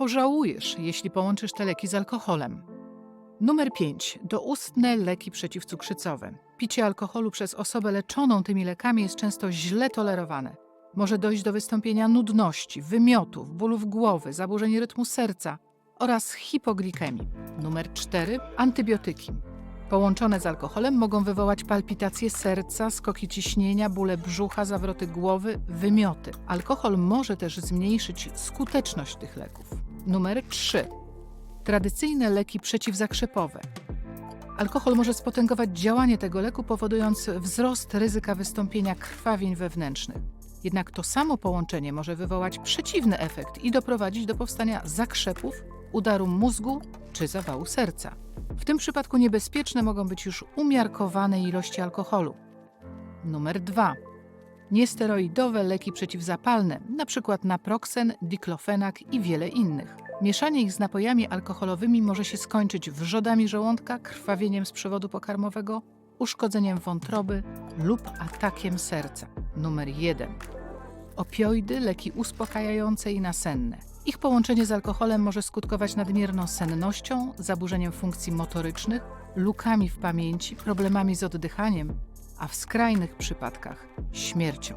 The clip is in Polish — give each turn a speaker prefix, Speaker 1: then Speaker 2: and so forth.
Speaker 1: Pożałujesz, jeśli połączysz te leki z alkoholem. Numer 5. Doustne leki przeciwcukrzycowe. Picie alkoholu przez osobę leczoną tymi lekami jest często źle tolerowane. Może dojść do wystąpienia nudności, wymiotów, bólów głowy, zaburzeń rytmu serca oraz hipoglikemii. Numer 4. Antybiotyki. Połączone z alkoholem mogą wywołać palpitacje serca, skoki ciśnienia, bóle brzucha, zawroty głowy, wymioty. Alkohol może też zmniejszyć skuteczność tych leków. Numer 3. Tradycyjne leki przeciwzakrzepowe. Alkohol może spotęgować działanie tego leku, powodując wzrost ryzyka wystąpienia krwawień wewnętrznych. Jednak to samo połączenie może wywołać przeciwny efekt i doprowadzić do powstania zakrzepów, udaru mózgu czy zawału serca. W tym przypadku niebezpieczne mogą być już umiarkowane ilości alkoholu. Numer 2. Niesteroidowe leki przeciwzapalne, np. naproxen, diklofenak i wiele innych. Mieszanie ich z napojami alkoholowymi może się skończyć wrzodami żołądka, krwawieniem z przewodu pokarmowego, uszkodzeniem wątroby lub atakiem serca. Numer 1. Opioidy, leki uspokajające i nasenne. Ich połączenie z alkoholem może skutkować nadmierną sennością, zaburzeniem funkcji motorycznych, lukami w pamięci, problemami z oddychaniem, a w skrajnych przypadkach śmiercią.